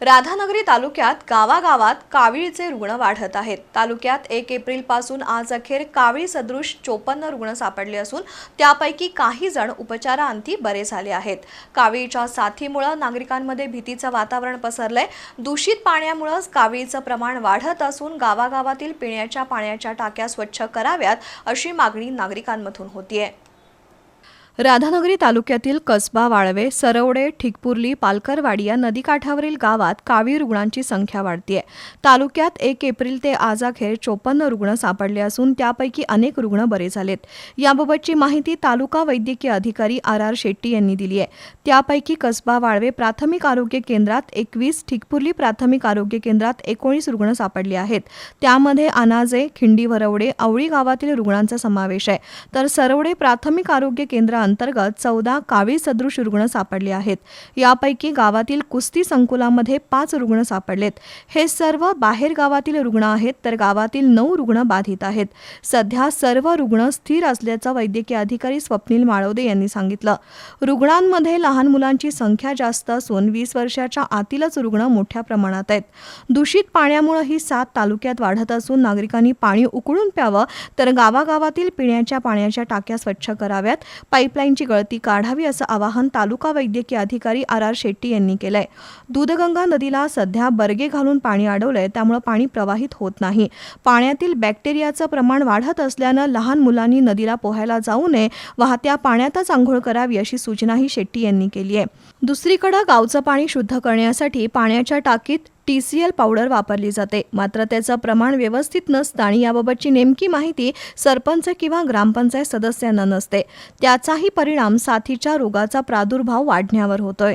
राधानगरी तालुक्यात गावागावात कावीळीचे रुग्ण वाढत आहेत. तालुक्यात एक एप्रिलपासून आज अखेर कावीळ सदृश चोपन्न रुग्ण सापडले असून त्यापैकी काही जण उपचाराअंती बरे झाले आहेत. कावीळीच्या साथीमुळं नागरिकांमध्ये भीतीचं वातावरण पसरलंय. दूषित पाण्यामुळं कावीळीचं प्रमाण वाढत असून गावागावातील पिण्याच्या पाण्याच्या टाक्या स्वच्छ कराव्यात अशी मागणी नागरिकांमधून होतीये. राधानगरी तालुक्यातील कसबा वाळवे सरवडे ठिकपुर्ली पालकरवाडी या नदीकाठावरील गावात कावीळ रुग्णांची संख्या वाढतीये. तालुक्यात एक एप्रिल ते आज अखेर चोपन्न रुग्ण सापडले असून त्यापैकी अनेक रुग्ण बरे झालेत. याबाबतची माहिती तालुका वैद्यकीय अधिकारी आर आर शेट्टी यांनी दिली आहे त्यापैकी कसबा वाळवे प्राथमिक आरोग्य केंद्रात एकवीस ठिकपुर्ली प्राथमिक आरोग्य केंद्रात एकोणीस रुग्ण सापडले आहेत. त्यामध्ये अनाजे खिंडी वरवडे आवळी गावातील रुग्णांचा समावेश आहे. तर सरवडे प्राथमिक आरोग्य अंतर्गत चौदा कावीळ सदृश रुग्ण सापडले आहेत. यापैकी गावातील कुस्ती संकुलामध्ये पाच रुग्ण सापडलेत. हे सर्व बाहेर गावातील रुग्ण आहेत तर गावातील नऊ रुग्ण बाधित आहेत. सध्या सर्व रुग्ण स्थिर असल्याचं वैद्यकीय अधिकारी स्वप्नील माळवदे यांनी सांगितलं. रुग्णांमध्ये लहान मुलांची संख्या जास्त असून वीस वर्षाच्या आतीलच रुग्ण मोठ्या प्रमाणात आहेत. दूषित पाण्यामुळे ही साथ तालुक्यात वाढत असून नागरिकांनी पाणी उकळून प्यावं तर गावागावातील पिण्याच्या पाण्याच्या टाक्या स्वच्छ कराव्यात. पाईप पाईपलाईनची गळती काढावी असं आवाहन तालुका वैद्यकीय अधिकारी आर आर शेट्टी यांनी केलंय. दूधगंगा नदीला सध्या बर्गे घालून पाणी अडवलंय त्यामुळे पाणी प्रवाहित होत नाही. पाण्यातील बॅक्टेरियाचं प्रमाण वाढत असल्यानं लहान मुलांनी नदीला पोहायला जाऊ नये वाहत्या पाण्यातच आंघोळ करावी अशी सूचनाही शेट्टी यांनी केली आहे. दुसरीकडे गावचं पाणी शुद्ध करण्यासाठी पाण्याच्या टाकीत टी सी एल पावडर वापरली जाते. मात्र त्याचं प्रमाण व्यवस्थित नसतं आणि याबाबतची नेमकी माहिती सरपंच किंवा ग्रामपंचायत सदस्यांना नसते. त्याचाही परिणाम साथीच्या रोगाचा प्रादुर्भाव वाढण्यावर होतोय.